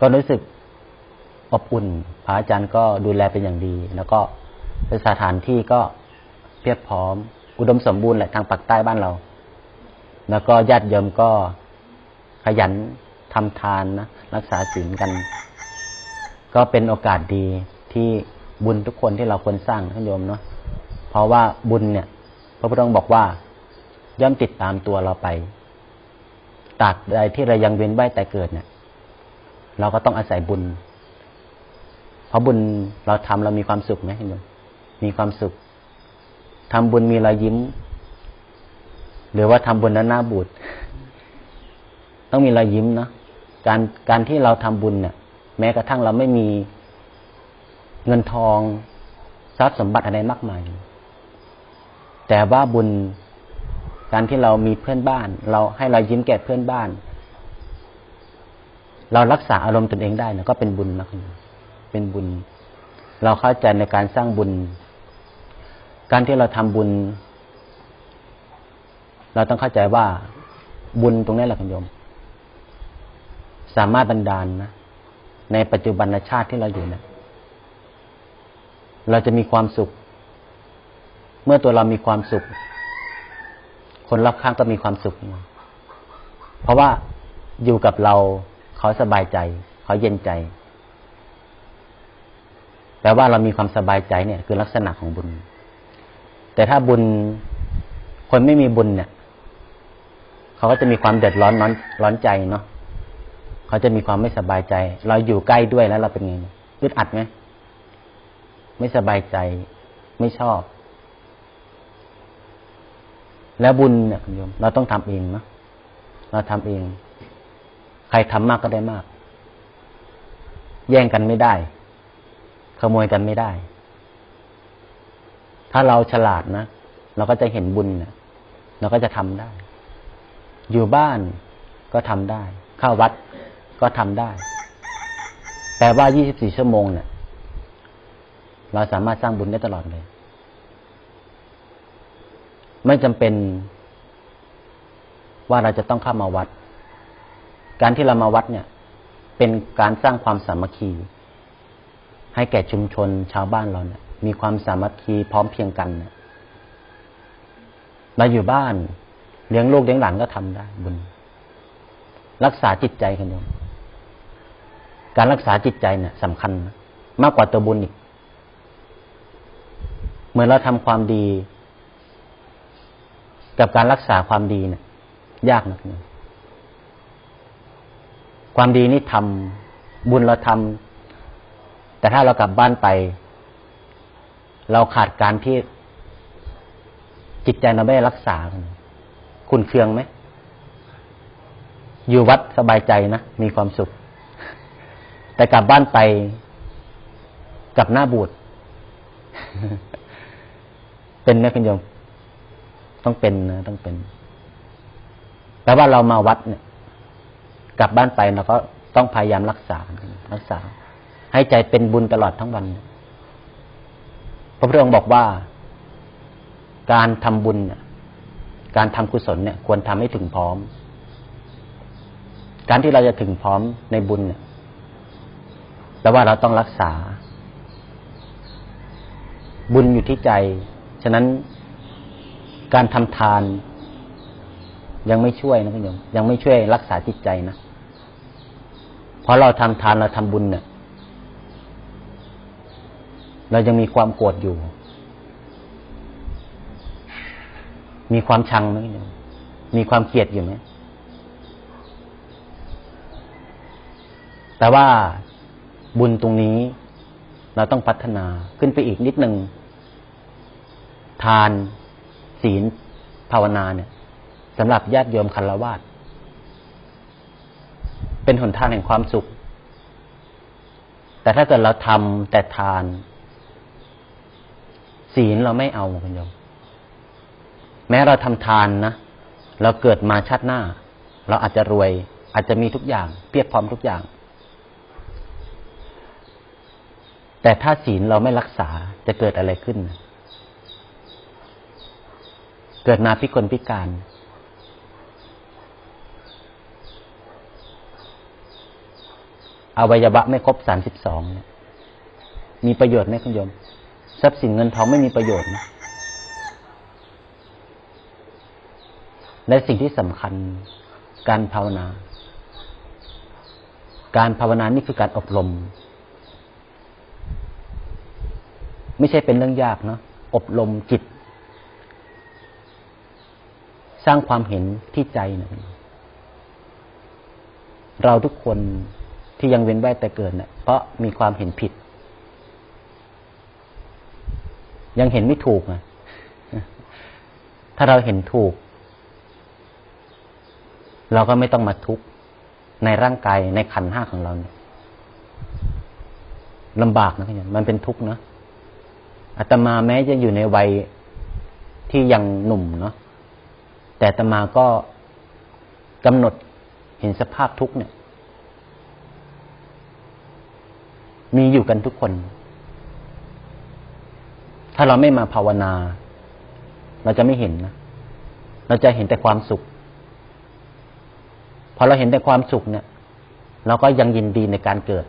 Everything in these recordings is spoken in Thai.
ก็รู้สึกอบอุ่นพระอาจารย์ก็ดูแลเป็นอย่างดี แล้วก็สถานที่ก็เพียบพร้อม อุดมสมบูรณ์แหละทางปากใต้บ้านเรา แล้วก็ญาติโยมก็ขยันทำทานนะรักษาศีลกัน ก็เป็นโอกาสดีที่บุญทุกคนที่เราควรสร้างท่านโยมเนาะเพราะว่าบุญเนี่ย พระพุทธองค์บอกว่า ย่อมติดตามตัวเราไปตราบใดที่เรายังเวียนว่ายแต่เกิดเนี่ย เราก็ต้องอาศัยบุญ เพราะบุญเราทำเรามีความสุขไหมท่านโยมมีความสุขทำบุญมีรอยยิ้ม หรือว่าทำบุญนั้นหน้าบูดต้องมีรอยยิ้มเนาะการการที่เราทำบุญเนี่ย แม้กระทั่งเราไม่มีเงินทองทรัพย์สมบัติอะไรมากมาย แต่ว่าบุญการที่เรามีเพื่อนบ้าน เราให้เรายิ้มแก่เพื่อนบ้าน เรารักษาอารมณ์ตนเองได้นะก็เป็นบุญนะเป็นบุญ เราเข้าใจในการสร้างบุญ การที่เราทำบุญ เราต้องเข้าใจว่าบุญตรงนี้แหละคุณโยม สามารถบันดาลนะ ในปัจจุบันชาติที่เราอยู่เนะี่ยเราจะมีความสุข เมื่อตัวเรามีความสุข คนรอบข้างก็มีความสุข เพราะว่าอยู่กับเรา เขาสบายใจ เขาเย็นใจแปลว่าเรามีความสบายใจเนี่ย คือลักษณะของบุญ แต่ถ้าบุญคนไม่มีบุญเนี่ย เขาก็จะมีความเดือดร้อนร้อนร้อนใจเนาะเขาจะมีความไม่สบายใจ เราอยู่ใกล้ด้วยแล้วเราเป็นไงอึดอัดไหมไม่สบายใจ ไม่ชอบ แล้วบุญเนี่ยคุณโยม เราต้องทำเองนะเราทำเอง ใครทำมากก็ได้มาก แย่งกันไม่ได้ ขโมยกันไม่ได้ ถ้าเราฉลาดนะเราก็จะเห็นบุญเนี่ยเราก็จะทำได้ อยู่บ้านก็ทำได้ เข้าวัดก็ทำได้ แต่ว่า 24 ชั่วโมงเนี่ยเราสามารถสร้างบุญได้ตลอดเลย ไม่จำเป็นว่าเราจะต้องเข้ามาวัด การที่เรามาวัดเนี่ย เป็นการสร้างความสามัคคี ให้แก่ชุมชนชาวบ้านเราเนี่ย มีความสามัคคีพร้อมเพียงกันเนี่ยเราอยู่บ้าน เลี้ยงลูกเลี้ยงหลานก็ทำได้บุญ รักษาจิตใจกันโยมการรักษาจิตใจเนี่ยสำคัญ มากกว่าตัวบุญอีก เหมือนเราทำความดี กับการรักษาความดีเนี่ยยากนะ ความดีนี่ทำบุญเราทำแต่ถ้าเรากลับบ้านไป เราขาดการที่จิตใจเราไม่ได้รักษา คุณเคืองไหม อยู่วัดสบายใจนะ มีความสุข แต่กลับบ้านไปกับหน้าบูดเป็นไหมคุณโยม ต้องเป็นนะต้องเป็นแปลว่าเรามาวัดเนี่ย กลับบ้านไปเราก็ต้องพยายามรักษา รักษา ให้ใจเป็นบุญตลอดทั้งวัน พระพุทธองค์บอกว่า การทำบุญการทำกุศลเนี่ย ควรทำให้ถึงพร้อม การที่เราจะถึงพร้อมในบุญเนี่ยแปลว่าเราต้องรักษา บุญอยู่ที่ใจ ฉะนั้นการทำทานยังไม่ช่วยนะคุณโยมยังไม่ช่วยรักษาจิตใจนะ ราะเราทำทานเราทำบุญเนี่ยเรายังมีความโกรธอยู่ มีความชังไหมมมีความเกลียดอยู่ไหมแต่ว่าบุญตรงนี้เราต้องพัฒนาขึ้นไปอีกนิดหนึ่ง ทานศีลภาวนาเนี่ยสำหรับญาติโยมคันละวาด เป็นหนทางแห่งความสุข แต่ถ้าเกิดเราทำแต่ทาน ศีลเราไม่เอาคุณโยมแม้เราทำทานนะเราเกิดมาชาติหน้า เราอาจจะรวย อาจจะมีทุกอย่าง เพียบพร้อมทุกอย่าง แต่ถ้าศีลเราไม่รักษาจะเกิดอะไรขึ้น เกิดมาพิกลพิการ อวัยวะไม่ครบสามสิบสองเนี่ยมีประโยชน์ไหมคุณโยม ทรัพย์สินเงินทองไม่มีประโยชน์นะและสิ่งที่สำคัญการภาวนา การภาวนานี่คือการอบรม ไม่ใช่เป็นเรื่องยากเนาะอบรมจิต สร้างความเห็นที่ใจนะเราทุกคน ที่ยังเว้นไว้แต่เกิดเนะ่ยเพราะมีความเห็นผิด ยังเห็นไม่ถูกนะถ้าเราเห็นถูก เราก็ไม่ต้องมาทุกข์ในร่างกายในขันห้าของเราเนี่ยลำบากนะพี่มันเป็นทุกข์นะอาตมาแม้จะอยู่ในวัยที่ยังหนุ่มเนาะแต่อาตมาก็กำหนดเห็นสภาพทุกข์เนี่ย มีอยู่กันทุกคน ถ้าเราไม่มาภาวนา เราจะไม่เห็นนะ เราจะเห็นแต่ความสุข พอเราเห็นแต่ความสุขเนี่ย เราก็ยังยินดีในการเกิด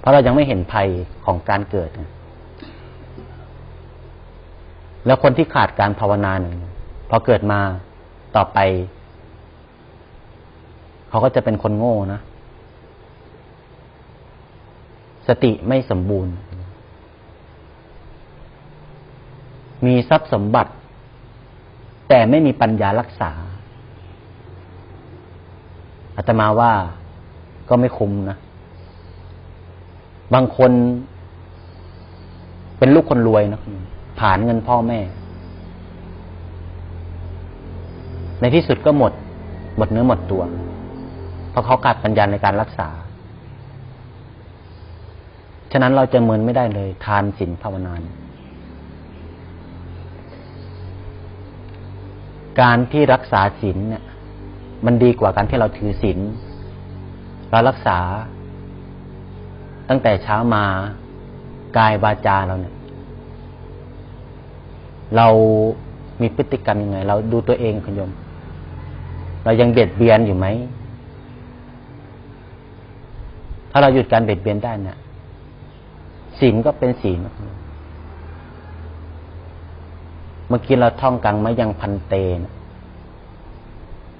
เพราะเรายังไม่เห็นภัยของการเกิด แล้วคนที่ขาดการภาวนาหนึ่งพอเกิดมาต่อไป เขาก็จะเป็นคนโง่นะ สติไม่สมบูรณ์ มีทรัพย์สมบัติ แต่ไม่มีปัญญารักษาอาตมาว่าก็ไม่คุ้มนะ บางคน เป็นลูกคนรวยนะผ่านเงินพ่อแม่ ในที่สุดก็หมด หมดเนื้อหมดตัว เพราะเขาขาดปัญญาในการรักษา ฉะนั้นเราจะเมินไม่ได้เลย ทานศีลภาวนานการที่รักษาศีลเนี่ย มันดีกว่าการที่เราถือศีลเรารักษา ตั้งแต่เช้ามากายวาจาเราเนี่ย เรามีพฤติกรรมยังไง เราดูตัวเองคุณโยม เรายังเบียดเบียนอยู่ไหม ถ้าเราหยุดการเบียดเบียนได้เนี่ย ศีลก็เป็นศีลเมื่อกี้เราท่องกังมายังพันเตน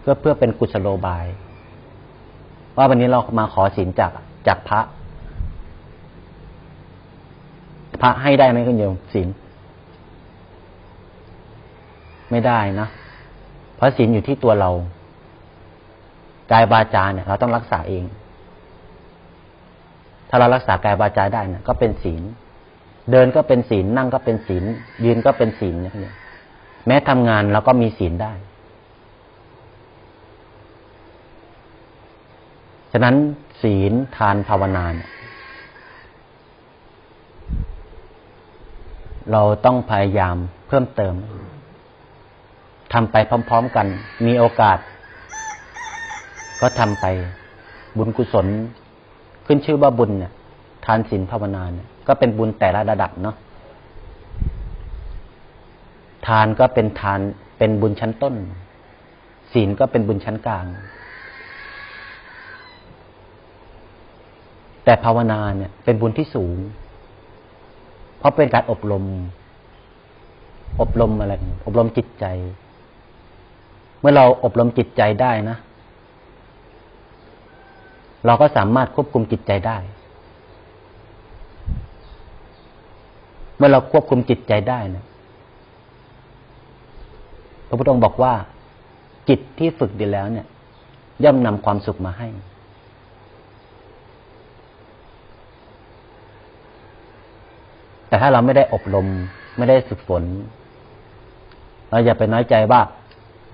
ก็เพื่อเป็นกุศโลบาย ว่าวันนี้เรามาขอศีลจากจากพระ พระให้ได้ไหมคุณโยมศีลไม่ได้นะเพราะศีลอยู่ที่ตัวเรากายวาจาเนี่ย เราต้องรักษาเอง ถ้าเรารักษากายวาจาได้เนี่ยก็เป็นศีล เดินก็เป็นศีลนั่งก็เป็นศีล ยืนก็เป็นศีลเนี่ยแม้ทำงานเราก็มีศีลได้ ฉะนั้นศีลทานภาวนาเนี่ยเราต้องพยายามเพิ่มเติมทำไปพร้อม ๆกัน มีโอกาส ก็ทำไปบุญกุศล ขึ้นชื่อว่าบุญเนี่ยทานศีลภาวนาเนี่ยก็เป็นบุญแต่ละระดับเนาะทานก็เป็นทานเป็นบุญชั้นต้น ศีลก็เป็นบุญชั้นกลาง แต่ภาวนาเนี่ย เป็นบุญที่สูง เพราะเป็นการอบรม อบรมอะไร อบรมจิตใจ เมื่อเราอบรมจิตใจได้นะ เราก็สามารถควบคุมจิตใจได้ เมื่อเราควบคุมจิตใจได้นะพระพุทธองค์บอกว่า จิตที่ฝึกดีแล้วเนี่ย ย่อมนำความสุขมาให้ แต่ถ้าเราไม่ได้อบรม ไม่ได้ฝึกฝน เราอย่าไปน้อยใจว่า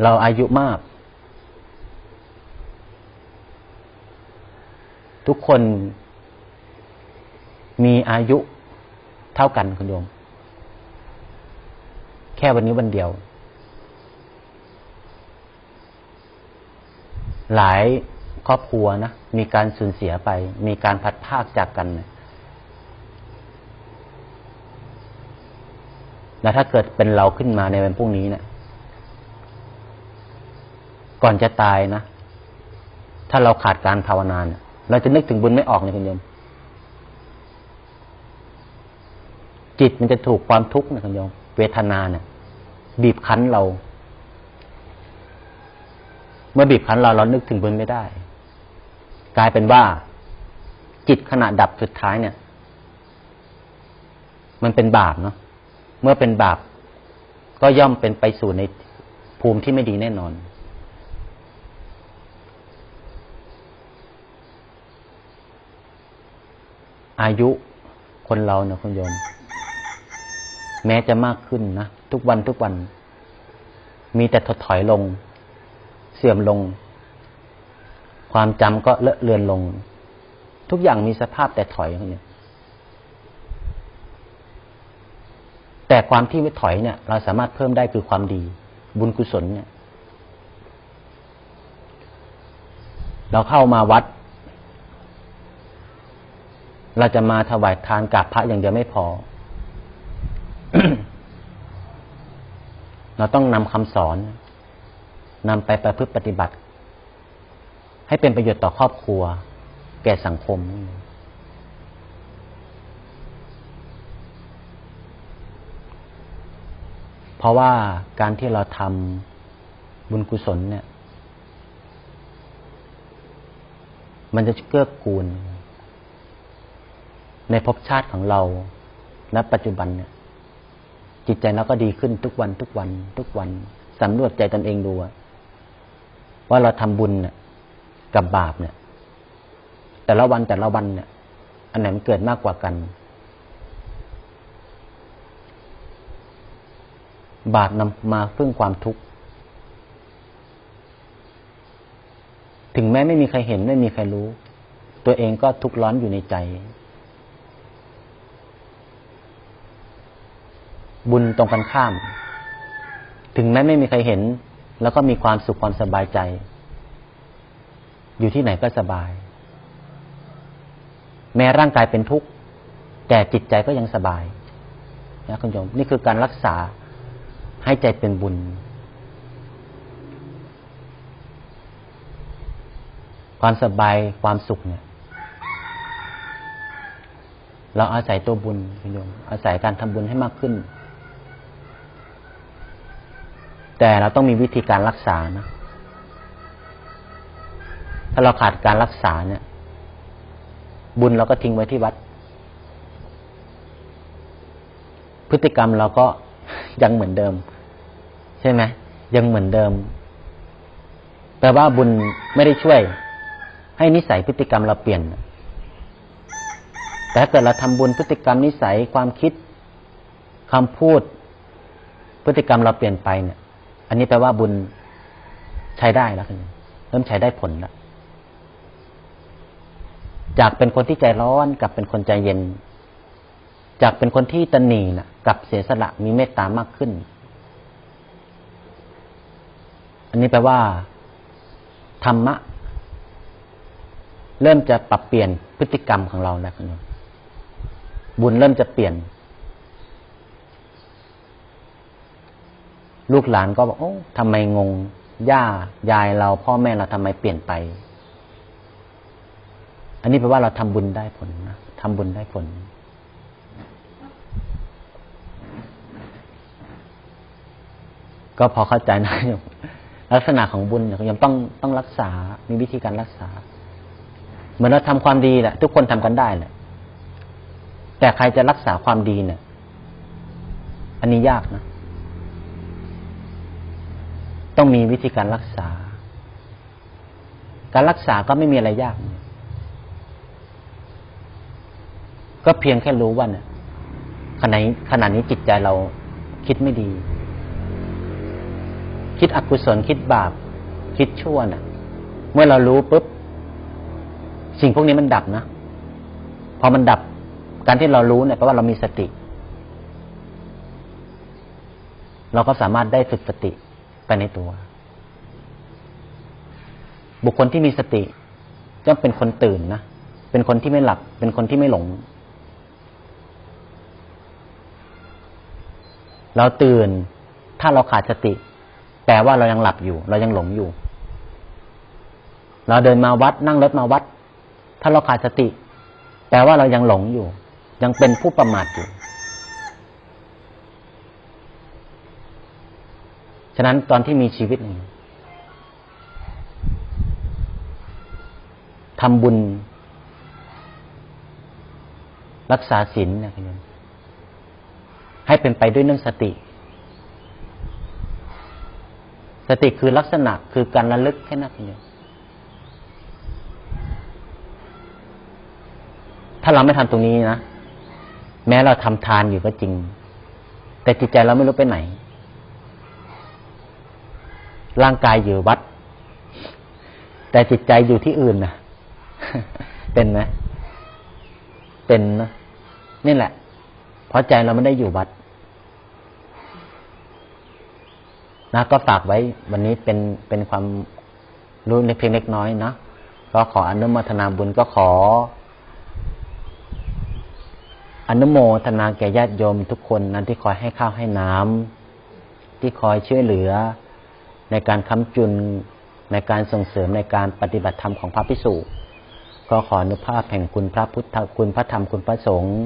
เราอายุมาก ทุกคนมีอายุเท่ากันคุณโยม แค่วันนี้วันเดียว หลายครอบครัวนะ มีการสูญเสียไป มีการพัดภาคจากกันนี่ยแล้วถ้าเกิดเป็นเราขึ้นมาในวันพรุ่งนี้เนะี่ย ก่อนจะตายนะ ถ้าเราขาดการภาวนาเนี่ย เราจะนึกถึงบุญไม่ออกเลยคุณโยม จิตมันจะถูกความทุกข์นะคุณโยม เวทนาเนี่ยบีบคั้นเรา เมื่อบีบคั้นเราเรานึกถึงบุญไม่ได้ กลายเป็นว่า จิตขณะดับสุดท้ายเนี่ย มันเป็นบาปเนาะเมื่อเป็นบาปก็ย่อมเป็นไปสู่ในภูมิที่ไม่ดีแน่นอน อายุคนเราเนะคุณโยม แม้จะมากขึ้นนะ ทุกวันทุกวัน มีแต่ถดถอยลง เสื่อมลง ความจำก็เลอะเลือนลง ทุกอย่างมีสภาพแต่ถอยคุณโยแต่ความที่ไม่ถอยเนี่ย เราสามารถเพิ่มได้คือความดี บุญกุศลเนี่ย เราเข้ามาวัด เราจะมาถวายทานกับพระอย่างเดียวไม่พอ เราต้องนำคำสอนนำไปประพฤติปฏิบัติ ให้เป็นประโยชน์ต่อครอบครัว แก่สังคม เพราะว่าการที่เราทำบุญกุศลเนี่ย มันจะเกื้อกูล ในภพชาติของเราณปัจจุบันเนี่ย จิตใจเราก็ดีขึ้นทุกวันทุกวัน ทุกวันสำรวจใจตนเองดูว่าเราทำบุญเนี่ยกับบาปเนี่ย แต่ละวันแต่ละวันเนี่ย อันไหนมันเกิดมากกว่ากัน บาปนำมาพึ่งความทุกข์ถึงแม้ไม่มีใครเห็นไม่มีใครรู้ ตัวเองก็ทุกข์ร้อนอยู่ในใจ บุญตรงกันข้าม ถึงแม้ไม่มีใครเห็น แล้วก็มีความสุขความสบายใจ อยู่ที่ไหนก็สบาย แม้ร่างกายเป็นทุกข์ แต่จิตใจก็ยังสบายนะคุณโยมนี่คือการรักษาให้ใจเป็นบุญ ความสบายความสุขเนี่ย เราอาศัยตัวบุญคุณโยมอาศัยการทำบุญให้มากขึ้น แต่เราต้องมีวิธีการรักษานะ ถ้าเราขาดการรักษาเนี่ย บุญเราก็ทิ้งไว้ที่วัด พฤติกรรมเราก็ยังเหมือนเดิม ใช่ไหมยังเหมือนเดิมแปลว่าบุญไม่ได้ช่วย ให้นิสัยพฤติกรรมเราเปลี่ยน แต่ถ้าเกิดเราทำบุญพฤติกรรมนิสัยความคิดคำพูด พฤติกรรมเราเปลี่ยนไปเนี่ย นนี้แปลว่าบุญใช้ได้แล้วเริ่มใช้ได้ผลแล้วจากเป็นคนที่ใจร้อนกลับเป็นคนใจเย็น จากเป็นคนที่ตนีนะกลับเสียสละมีเมตตามากขึ้น อันนี้แปลว่า ธรรมะ เริ่มจะปรับเปลี่ยนพฤติกรรมของเราแล้วคุณบุญเริ่มจะเปลี่ยน ลูกหลานก็บอกโอ้ทำไมงง ย่ายายเราพ่อแม่เราทำไมเปลี่ยนไป อันนี้แปลว่าเราทำบุญได้ผลนะทำบุญได้ผลก็พอเข้าใจนะโยมลักษณะของบุญโยมต้องต้องรักษา มีวิธีการรักษา เหมือนเราทำความดีแหละ ทุกคนทำกันได้แหละ แต่ใครจะรักษาความดีเนี่ย อันนี้ยากนะ ต้องมีวิธีการรักษา การรักษาก็ไม่มีอะไรยาก ก็เพียงแค่รู้ว่าเนี่ยขณะนี้ขณะนี้จิตใจเราคิดไม่ดี คิดอกุศลคิดบาป คิดชั่วน่ะ เมื่อเรารู้ปุ๊บ สิ่งพวกนี้มันดับนะ พอมันดับ การที่เรารู้เนี่ยแปลว่าเรามีสติ เราก็สามารถได้ฝึกสติ ในตัว บุคคลที่มีสติจะเป็นคนตื่นนะ เป็นคนที่ไม่หลับ เป็นคนที่ไม่หลง เราตื่น ถ้าเราขาดสติ แปลว่าเรายังหลับอยู่ เรายังหลงอยู่ เราเดินมาวัด นั่งรถมาวัด ถ้าเราขาดสติ แปลว่าเรายังหลงอยู่ ยังเป็นผู้ประมาทอยู่ ฉะนั้นตอนที่มีชีวิตทำบุญ รักษาศีลนะคุณโยมให้เป็นไปด้วยเรื่องสติ สติคือลักษณะคือการระลึกแค่นั้นคุณโยมถ้าเราไม่ทำตรงนี้นะ แม้เราทำทานอยู่ก็จริง แต่จิตใจเราไม่รู้ไปไหน ร่างกายอยู่วัด แต่จิตใจอยู่ที่อื่นนะเป็นไหมเป็นนะนี่แหละ เพราะใจเราไม่ได้อยู่วัดนะก็ฝากไว้วันนี้เป็นเป็นความรู้ในเพียงเล็กน้อยนะก็ขออนุโมทนาบุญก็ขอ อนุโมทนาแก่ญาติโยมทุกคนนั้นที่คอยให้ข้าวให้น้ำที่คอยช่วยเหลือ ในการค้ำจุนในการส่งเสริมในการปฏิบัติธรรมของพระพิสุก็ขออนุภาพแห่งคุณพระพุทธคุณพระธรรมคุณพระสงฆ์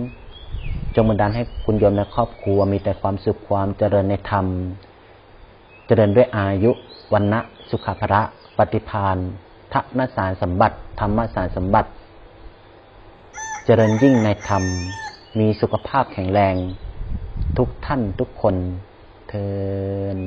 จงบันดาลให้คุณโยมและครอบครัว มีแต่ความสุขความเจริญในธรรม เจริญด้วยอายุวันนะสุขภระปฏิพานทนสารสมบัติ ธรรมสารสมบัติ เจริญยิ่งในธรรม มีสุขภาพแข็งแรง ทุกท่านทุกคนเทิน